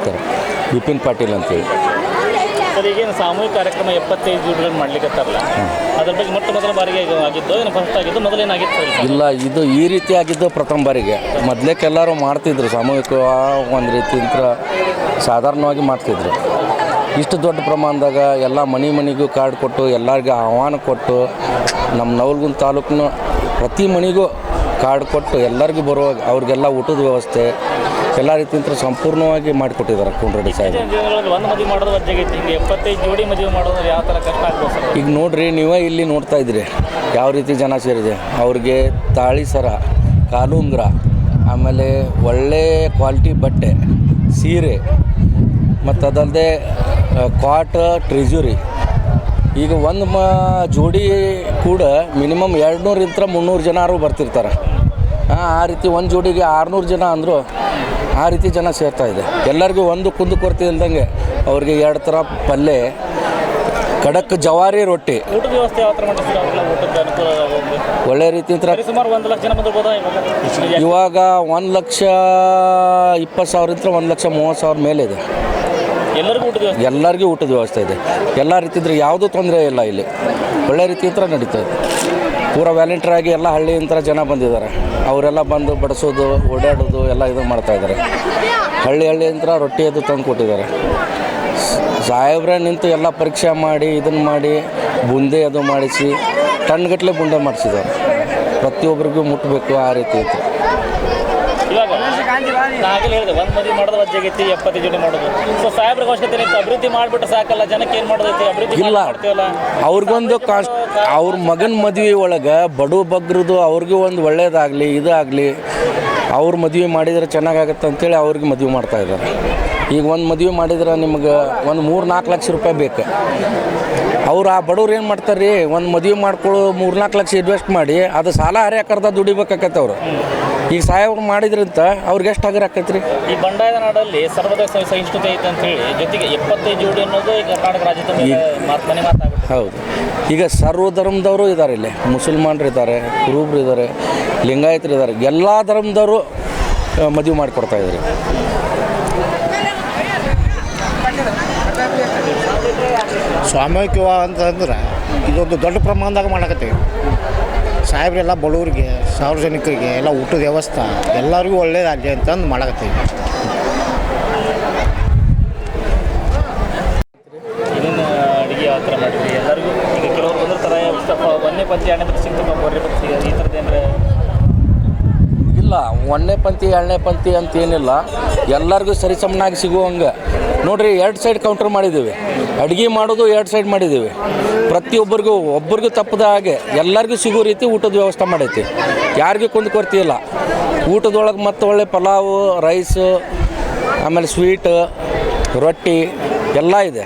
ನಮಸ್ಕಾರ. ಬಿಪಿನ್ ಪಾಟೀಲ್ ಅಂತೇಳಿ. ಸರ್ ಈಗೇನು ಸಾಮೂಹಿಕ ಕಾರ್ಯಕ್ರಮ ಎಪ್ಪತ್ತೈದು ಜೂಡ್ಗಳನ್ನು ಮಾಡ್ಲಿಕ್ಕತ್ತಾರಲ್ಲ ಅದ್ರ ಬಗ್ಗೆ ಮೊಟ್ಟ ಮೊದಲ ಬಾರಿಗೆ ಆಗಿದ್ದು ಏನು ಫಸ್ಟ್ ಆಗಿದ್ದು ಮೊದಲೇನಾಗಿತ್ತು ಇಲ್ಲ ಇದು ಈ ರೀತಿ ಆಗಿದ್ದು ಪ್ರಥಮ ಬಾರಿಗೆ. ಮೊದಲೇಕೆಲ್ಲರೂ ಮಾಡ್ತಿದ್ರು ಸಾಮೂಹಿಕ ಒಂದು ರೀತಿಯಿಂದ ಸಾಧಾರಣವಾಗಿ ಮಾಡ್ತಿದ್ರು. ಇಷ್ಟು ದೊಡ್ಡ ಪ್ರಮಾಣದಾಗ ಎಲ್ಲ ಮನೆ ಮನೆಗೂ ಕಾರ್ಡ್ ಕೊಟ್ಟು ಎಲ್ಲರಿಗೂ ಆಹ್ವಾನ ಕೊಟ್ಟು ನಮ್ಮ ನವಲ್ಗುಂದ ತಾಲೂಕಿನ ಪ್ರತಿ ಮನೆಗೂ ಕಾರ್ಡ್ ಕೊಟ್ಟು ಎಲ್ಲರಿಗೂ ಬರುವಾಗ ಅವ್ರಿಗೆಲ್ಲ ಊಟದ ವ್ಯವಸ್ಥೆ ಎಲ್ಲ ರೀತಿಯಿಂದ ಸಂಪೂರ್ಣವಾಗಿ ಮಾಡಿಕೊಟ್ಟಿದ್ದಾರೆ ಕುಂಡ್ರೆಡ್ಡಿ ಸಾಹೇಬ್ ಈಗ ನೋಡ್ರಿ ನೀವೇ ಇಲ್ಲಿ ನೋಡ್ತಾ ಇದ್ರಿ ಯಾವ ರೀತಿ ಜನ ಸೇರಿದೆ. ಅವ್ರಿಗೆ ತಾಳಿ ಸರ ಕಾಲುಂಗ್ರ ಆಮೇಲೆ ಒಳ್ಳೆ ಕ್ವಾಲಿಟಿ ಬಟ್ಟೆ ಸೀರೆ ಮತ್ತು ಅದಲ್ಲದೆ ಕ್ವಾಟ್ ಟ್ರಿಜುರಿ ಈಗ ಒಂದು ಮ ಜೋಡಿ ಕೂಡ ಮಿನಿಮಮ್ ಎರಡು ನೂರಿಂತ ಮುನ್ನೂರು ಜನರು ಬರ್ತಿರ್ತಾರೆ. ಆ ರೀತಿ ಒಂದು ಜೋಡಿಗೆ ಆರುನೂರು ಜನ ಅಂದರು ಆ ರೀತಿ ಜನ ಸೇರ್ತಾ ಇದೆ. ಎಲ್ಲರಿಗೂ ಒಂದು ಕುಂದು ಕೊರತೆ ಇಲ್ದಂಗೆ ಅವ್ರಿಗೆ ಎರಡು ಥರ ಪಲ್ಯ ಖಡಕ್ ಜವಾರಿ ರೊಟ್ಟಿ. ಒಳ್ಳೆ ರೀತಿ ಇವಾಗ? ಒಂದು ಲಕ್ಷ ಇಪ್ಪತ್ತು ಸಾವಿರದಿಂದ ಒಂದು ಲಕ್ಷ ಮೂವತ್ತು ಸಾವಿರ ಮೇಲೆ ಇದೆ. ಎಲ್ಲರಿಗೂ ಊಟದ ವ್ಯವಸ್ಥೆ? ಎಲ್ಲರಿಗೂ ಊಟದ ವ್ಯವಸ್ಥೆ ಇದೆ. ಎಲ್ಲ ರೀತಿದ್ರೆ ಯಾವುದೂ ತೊಂದರೆ ಇಲ್ಲ ಇಲ್ಲಿ. ಒಳ್ಳೆ ರೀತಿಯಿಂದ ನಡೀತಾ ಇದೆ. ಪೂರ ವ್ಯಾಲೆಂಟರ್ ಆಗಿ ಎಲ್ಲ ಹಳ್ಳಿಯಿಂದ ಜನ ಬಂದಿದ್ದಾರೆ. ಅವರೆಲ್ಲ ಬಂದು ಬಡಿಸೋದು, ಓಡಾಡೋದು ಎಲ್ಲ ಇದು ಮಾಡ್ತಾ ಇದ್ದಾರೆ. ಹಳ್ಳಿ ಹಳ್ಳಿಯಿಂದ ರೊಟ್ಟಿ ಅದು ತಂದು ಕೊಟ್ಟಿದ್ದಾರೆ. ಸಾಹೇಬ್ರೆ ನಿಂತು ಎಲ್ಲ ಪರೀಕ್ಷೆ ಮಾಡಿ ಇದನ್ನು ಮಾಡಿ, ಬುಂದೆ ಅದು ಮಾಡಿಸಿ ಟನ್ಗಟ್ಟಲೆ ಬುಂಡೆ ಮಾಡಿಸಿದ್ದಾರೆ. ಪ್ರತಿಯೊಬ್ಬರಿಗೂ ಮುಟ್ಟಬೇಕು ಆ ರೀತಿ ಇತ್ತು. ಇವಾಗ ನಾ ಆಗಲೇ ಹೇಳಿದೆ ಒಂದು ಮದುವೆ ಮಾಡೋದು ವಜ್ಜಾಗೈತಿ ಎಪ್ಪತ್ತು ಜೋಡಿ ಮಾಡೋದು. ಸೊ ಸಾಹೇಬ್ರ ಅವಶ್ಯಕತೆ ಇತ್ತು. ಅಭಿವೃದ್ಧಿ ಮಾಡಿಬಿಟ್ರೆ ಸಾಕಲ್ಲ ಜನಕ್ಕೆ ಏನು ಮಾಡೋದೈತಿ ಅಭಿವೃದ್ಧಿ ಇಲ್ಲ. ಮಾಡ್ತೀವಲ್ಲ? ಅವ್ರಿಗೊಂದು ಕಾಸ್ಟ್ ಅವ್ರ ಮಗನ ಮದುವೆ ಒಳಗೆ ಬಡು ಬಗ್ರದು ಅವ್ರಿಗೂ ಒಂದು ಒಳ್ಳೇದಾಗಲಿ ಇದಾಗಲಿ ಅವ್ರ ಮದುವೆ ಮಾಡಿದ್ರೆ ಚೆನ್ನಾಗಾಗತ್ತೆ ಅಂತೇಳಿ ಅವ್ರಿಗೆ ಮದುವೆ ಮಾಡ್ತಾ ಇದ್ದಾರೆ. ಈಗ ಒಂದು ಮದುವೆ ಮಾಡಿದ್ರೆ ನಿಮ್ಗೆ ಒಂದು ಮೂರು ನಾಲ್ಕು ಲಕ್ಷ ರೂಪಾಯಿ ಬೇಕು. ಅವ್ರು ಆ ಬಡವ್ರು ಏನು ಮಾಡ್ತಾರೆ ರೀ ಒಂದು ಮದುವೆ ಮಾಡ್ಕೊಳ್ಳೋ ಮೂರು ನಾಲ್ಕು ಲಕ್ಷ ಇನ್ವೆಸ್ಟ್ ಮಾಡಿ ಅದು ಸಾಲ ಹರಿಯಾಕರ್ದ ದುಡಿಬೇಕಾಕತ್ತೆ ಅವರು. ಈಗ ಸಾಹೇಬ್ರು ಮಾಡಿದ್ರಂತ ಅವ್ರಿಗೆ ಎಷ್ಟು ಹಗರ ಆಕೈತ್ರಿ? ರೀ ಈ ಬಂಡಾಯದ ನಾಡಲ್ಲಿ ಸರ್ವದ ಸಹಿಷ್ಣುತೆ ಐತೆ ಅಂತ ಹೇಳಿ ಜೊತೆಗೆ ಎಪ್ಪತ್ತೈದು ಜೋಡಿ ಅನ್ನೋದು ಈಗ ಕರ್ನಾಟಕ ರಾಜ್ಯದಲ್ಲಿ ಮನೆ ಮಾತಾಗ್ಬಿಟ್ಟು ಹೌದು. ಈಗ ಸರ್ವ ಧರ್ಮದವರು ಇದ್ದಾರೆ ಇಲ್ಲಿ. ಮುಸಲ್ಮಾನರು ಇದ್ದಾರೆ ಕುರುಬ್ರು ಇದ್ದಾರೆ ಲಿಂಗಾಯತರು ಇದ್ದಾರೆ. ಎಲ್ಲ ಧರ್ಮದವರು ಮದುವೆ ಮಾಡಿಕೊಡ್ತಾ ಇದ್ದಾರೆ. ವಿವಾಹ ಅಂತಂದ್ರೆ ಇದೊಂದು ದೊಡ್ಡ ಪ್ರಮಾಣದಾಗ ಮಾಡಕತ್ತೀವಿ. ಸಾಹೇಬ್ರೆಲ್ಲ ಬಡವರಿಗೆ ಸಾರ್ವಜನಿಕರಿಗೆ ಎಲ್ಲ ಊಟದ ವ್ಯವಸ್ಥೆ ಎಲ್ಲರಿಗೂ ಒಳ್ಳೇದಾಗಲಿ ಅಂತಂದು ಮಾಡಕತ್ತೀವಿ ಏನೇನು ಅಡುಗೆ ಯಾವ ಥರ ಮಾಡಿದ್ರಿ ಎಲ್ಲರಿಗೂ ಈಗ ಕೆಲವರು ಬಂದಿರ್ತಾರೆ ಸ್ವಲ್ಪ ಒಂದೇ ಪಂಚಿ ಎರಡನೇ ಪಂಚಿ ಸಿಗ್ತಪ್ಪ ಬರ್ರಿ ಪಂಚಿ ಈ ಥರದ್ದು ಏನಾರ ಇಲ್ಲ ಪಂಕ್ತಿ ಏಳನೇ ಪಂಕ್ತಿ ಅಂತ ಏನಿಲ್ಲ. ಎಲ್ಲರಿಗೂ ಸರಿಸಮನಾಗಿ ಸಿಗುವಂಗೆ ನೋಡ್ರಿ, ಎರಡು ಸೈಡ್ ಕೌಂಟರ್ ಮಾಡಿದ್ದೀವಿ. ಅಡುಗೆ ಮಾಡೋದು ಎರಡು ಸೈಡ್ ಮಾಡಿದ್ದೀವಿ. ಪ್ರತಿಯೊಬ್ಬರಿಗೂ, ಒಬ್ಬರಿಗೂ ತಪ್ಪದ ಹಾಗೆ ಎಲ್ಲರಿಗೂ ಸಿಗೋ ರೀತಿ ಊಟದ ವ್ಯವಸ್ಥೆ ಮಾಡೈತಿ. ಯಾರಿಗೂ ಕುಂದು ಕೊರ್ತಿಲ್ಲ ಊಟದೊಳಗೆ ಮತ್ತೆ ಒಳ್ಳೆ ಪಲಾವು ರೈಸು ಆಮೇಲೆ ಸ್ವೀಟ್ ರೊಟ್ಟಿ, ಎಲ್ಲ ಇದೆ.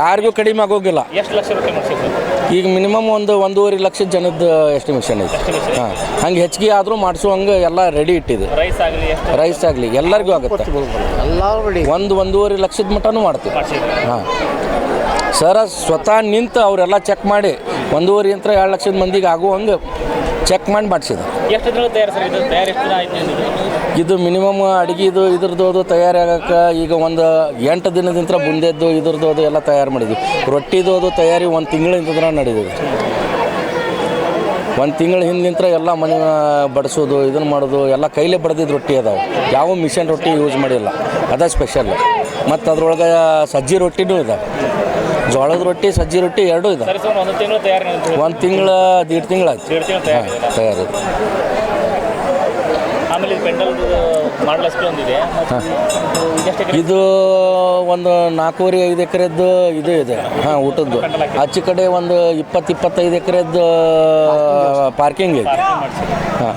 ಯಾರಿಗೂ ಕಡಿಮೆ ಆಗೋಗಿಲ್ಲ. ಎಷ್ಟು ಲಕ್ಷ ರೂಪಾಯಿ ಈಗ ಮಿನಿಮಮ್ ಒಂದು ಒಂದೂವರೆ ಲಕ್ಷ ಜನದ ಎಸ್ಟಿಮೇಷನ್ ಐತೆ. ಹಾಂ. ಹಂಗೆ ಹೆಚ್ಚಿಗೆ ಆದರೂ ಮಾಡಿಸುವಂಗೆ ಎಲ್ಲ ರೆಡಿ ಇಟ್ಟಿದೆ. ರೈಸ್ ಆಗಲಿ ರೈಸ್ ಆಗಲಿ ಎಲ್ಲರಿಗೂ ಆಗುತ್ತೆ. ಎಲ್ಲರೂ ರೆಡಿ ಒಂದು ಒಂದೂವರೆ ಲಕ್ಷದ ಮಟನೂ ಮಾಡ್ತೀವಿ. ಹಾಂ. ಸರ ಸ್ವತಃ ನಿಂತು ಅವರೆಲ್ಲ ಚೆಕ್ ಮಾಡಿ ಒಂದೂವರೆ ಯಂತ್ರ ಎರಡು ಲಕ್ಷದ ಮಂದಿಗೆ ಆಗುವಂಗೆ ಚೆಕ್ ಮಾಡಿ ಮಾಡಿಸಿದ್ರು. ಎಷ್ಟು ದಿನ ತಯಾರು ಸರ್? ಇದು ತಯಾರು ಎಷ್ಟು ದಿನ ಆಯ್ತು ನಿಮ್ದು? ಇದು ಮಿನಿಮಮ್ ಅಡುಗೆದು ಇದ್ರದ್ದು ಅದು ತಯಾರಿ ಆಗಕ್ಕೆ ಈಗ ಒಂದು ಎಂಟು ದಿನದಿಂದ ಬುಂದೆದ್ದು ಇದ್ರದ್ದು ಅದು ಎಲ್ಲ ತಯಾರು ಮಾಡಿದ್ವಿ. ರೊಟ್ಟಿದು ಅದು ತಯಾರಿ ಒಂದು ತಿಂಗಳಿಂದ ನಡೆದಿದೆ ಒಂದು ತಿಂಗಳ ಹಿಂದಿಂತ್ರ ಎಲ್ಲ ಮನೆ ಬಡಿಸೋದು ಇದನ್ನು ಮಾಡೋದು ಎಲ್ಲ ಕೈಲೇ ಬಡ್ದಿದ್ದು ರೊಟ್ಟಿ ಅದಾವೆ. ಯಾವ ಮಿಷನ್ ರೊಟ್ಟಿ ಯೂಸ್ ಮಾಡಿಲ್ಲ. ಅದ ಸ್ಪೆಷಲ್ ಮತ್ತು ಅದ್ರೊಳಗೆ ಸಜ್ಜಿ ರೊಟ್ಟಿನೂ ಇದಾವೆ. ಜೋಳದ ರೊಟ್ಟಿ ಸಜ್ಜಿ ರೊಟ್ಟಿ ಎರಡೂ ಇದೆ. ಸರಿ ಒಂದು ತಿಂಗಳು ತಯಾರಿ ನಡೆದಿದೆ. ಒಂದು ತಿಂಗಳ ದೀಡ್ ತಿಂಗಳ ಎರಡು ತಿಂಗಳು ತಯಾರಿ ಇದೆ. ತಯಾರಿ. ಆಮೇಲೆ ಇದು ಪೆಂಡಲ್ ಮಾಡಲ್ ಎಷ್ಟು ಒಂದಿದೆ ಇದೆಷ್ಟು ಇದು ಒಂದು ನಾಲ್ಕೂವರೆ ಐದು ಎಕರೆದ್ದು ಇದು ಇದೆ. ಹಾಂ ಊಟದ್ದು. ಆಚೆ ಕಡೆ ಒಂದು ಇಪ್ಪತ್ತು ಇಪ್ಪತ್ತೈದು ಎಕರೆದ್ದು ಪಾರ್ಕಿಂಗ್ ಇದೆ. ಹಾಂ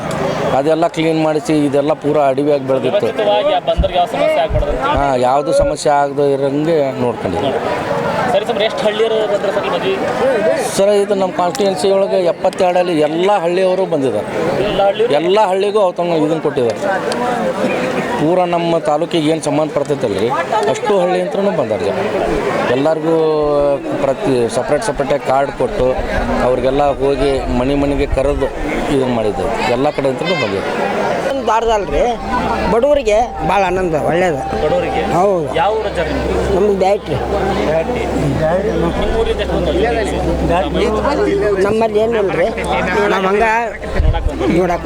ಅದೆಲ್ಲ ಕ್ಲೀನ್ ಮಾಡಿಸಿ ಇದೆಲ್ಲ ಪೂರ ಅಡವಿಯಾಗಿ ಬೆಳೆದಿತ್ತು. ವ್ಯವಸ್ಥಿತವಾಗಿ ಆ ಬಂದರಿಗೆ ಯಾವ ಸಮಸ್ಯೆ ಆಗ್ಬಾರ್ದು ಅಂತ ಹಾಂ ಯಾವುದು ಸಮಸ್ಯೆ ಆಗದೆ ಇರೋಂಗೆ ನೋಡ್ಕೊಂಡಿದ್ದೀವಿ ಸರಿ ಸುಮಾರು ಎಷ್ಟು ಹಳ್ಳಿಯರು ಬಂದ್ರೆ ಸರ್ ಮದುವೆ ಸರ್ ಇದು ನಮ್ಮ ಕಾನ್ಸ್ಟಿಟ್ಯೂನ್ಸಿ ಒಳಗೆ ಎಪ್ಪತ್ತೆರಡಲ್ಲಿ ಎಲ್ಲ ಹಳ್ಳಿಯವರು ಬಂದಿದ್ದಾರೆ. ಎಲ್ಲ ಹಳ್ಳಿ ಎಲ್ಲ ಹಳ್ಳಿಗೂ ಅವ್ರು ತಮ್ಮ ಇದನ್ನು ಕೊಟ್ಟಿದ್ದಾರೆ. ಪೂರ ನಮ್ಮ ತಾಲೂಕಿಗೆ ಏನು ಸಂಬಂಧಪಡ್ತೈತಲ್ಲ ರೀ ಅಷ್ಟು ಹಳ್ಳಿ ಅಂತೂ ಬಂದಾರ ಜನ. ಎಲ್ಲರಿಗೂ ಪ್ರತಿ ಸಪ್ರೇಟ್ ಸಪ್ರೇಟಾಗಿ ಕಾರ್ಡ್ ಕೊಟ್ಟು ಅವ್ರಿಗೆಲ್ಲ ಹೋಗಿ ಮನೆ ಮನೆಗೆ ಕರೆದು ಇದನ್ನು ಮಾಡಿದ್ದೆ ಎಲ್ಲ ಕಡೆ ಅಂತೂ ಬಂದಿದೆ ಬಾರ್ದಲ್ರಿ ಬಡವರಿಗೆ ಭಾಳ ಆನಂದ ಒಳ್ಳೇದು. ಬಡವರಿಗೆ? ಹೌದು? ನಮ್ಗೆ ಬ್ಯಾಟ್ರಿ. ನಿಮ್ಮ ಏನಿಲ್ಲ? ನಮ್ಮಲ್ಲಿ ಏನು ನಮ್ಮ ಹಂಗ ನೋಡಕ್ ಬಂದ್ರು. ನೋಡಕ್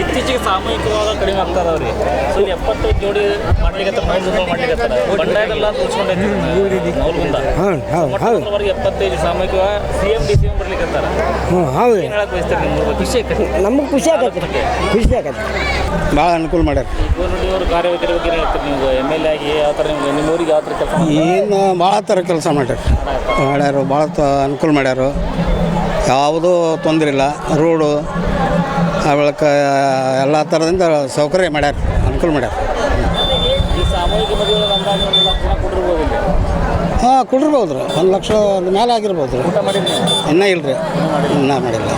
ಇತ್ತೀಚೆಗೆ ಸಾಮೂಹಿಕವಾದ ಕಡಿಮೆ ಆಗ್ತಾ ಇದಾವ್ರಿ ಸೊ ಎಪ್ಪತ್ತೈದು ಜೋಡಿ ಮಾಡ್ಲಿಕ್ಕೆ ಮೌಲ್ಯ ಮಾಡ್ಲಿಕ್ಕೆ ಬಂಡಾಯದೆಲ್ಲ ತೋರಿಸ್ಕೊಂಡೈತಿ ಮೌಲ್ಗುಂದ ಮೊಟ್ಟಮೊದಲವರೆಗೆ ಎಪ್ಪತ್ತೈದು ಸಾಮೂಹಿಕ C M D C M ಬರ್ಲಿಕ್ಕೆ ಹ್ಞೂ ಹೌದು. ಏನು ಹೇಳಕ್ ಬಯಸ್ತಾರೆ ನಿಮ್ಮ ಬಗ್ಗೆ? ಖುಷಿ ನಮಗೆ ಖುಷಿ ಆಗತ್ತೆ ಖುಷಿ ಆಗತ್ತೆ ಭಾಳ ಅನುಕೂಲ ಮಾಡ್ಯಾರ. ಗೌರ್ಮೆಂಟ್ ಕಾರ್ಯವೈಖರಿ ಬಗ್ಗೆ ಹೇಳ್ತೀರಿ ನೀವು? ಎಂ ಎಲ್ ಎ ಆಗಿ ಯಾವ ಥರ ನಿಮ್ಗೆ ನಿಮ್ಮ ಊರಿಗೆ ಯಾವ ಥರ ಕೆಲಸ ಏನು ಭಾಳ ಥರ ಕೆಲಸ ಮಾಡ್ಯಾರ. ಮಾಡ್ಯಾರು. ಭಾಳ ತ ಅನುಕೂಲ ಮಾಡ್ಯಾರು. ಯಾವುದೂ ತೊಂದರೆ ಇಲ್ಲ. ರೋಡು ಆ ಬಳಿಕ ಎಲ್ಲ ಥರದಿಂದ ಸೌಕರ್ಯ ಮಾಡ್ಯಾರ ಅನುಕೂಲ ಮಾಡ್ಯಾರ. ಹಾಂ ಕೊಡಿರ್ಬೋದು ರೀ ಒಂದು ಲಕ್ಷ ಮೇಲೆ ಆಗಿರ್ಬೋದು ರೀ ಇನ್ನೂ ಇಲ್ಲ ರೀ ಇನ್ನೂ ಮಾಡಿಲ್ಲ.